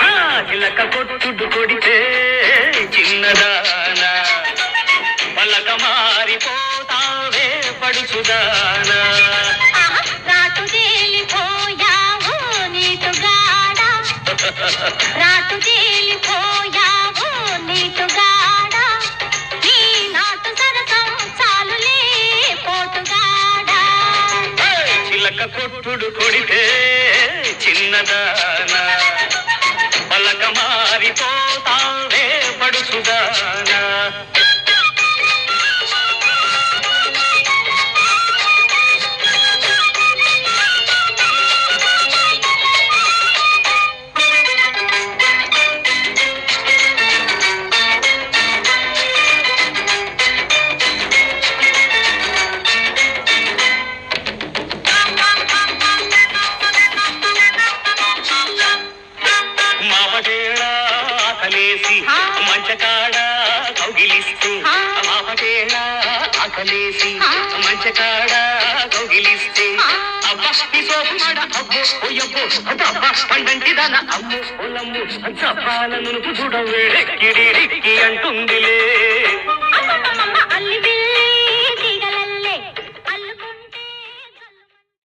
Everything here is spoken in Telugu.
ఆ, చిలక కొట్టుడు కొడితే చిన్నదానా? పలక మారిపోతావే పడుచుదానా? ఆహా, రాటు తేలిపోయావు నీటుగాడా కొట్టుడు కొడితే చిన్నదానా. పలక మారిపోతావే పడుసుదానా. మాపటేళ ఆకలేసి. మంచకాడ కౌగిలిస్తే. మాపటేళ ఆకలేసి. మంచకాడ కౌగిలిస్తే ఆ. అబ్బా ఈ సోపుమాడ అబ్బో ఓయబ్బో అబ్బా పండంటిదన అమ్ము పొలమ్ము చప్పాల నునుపు చూడవే కిడి అంటుందిలే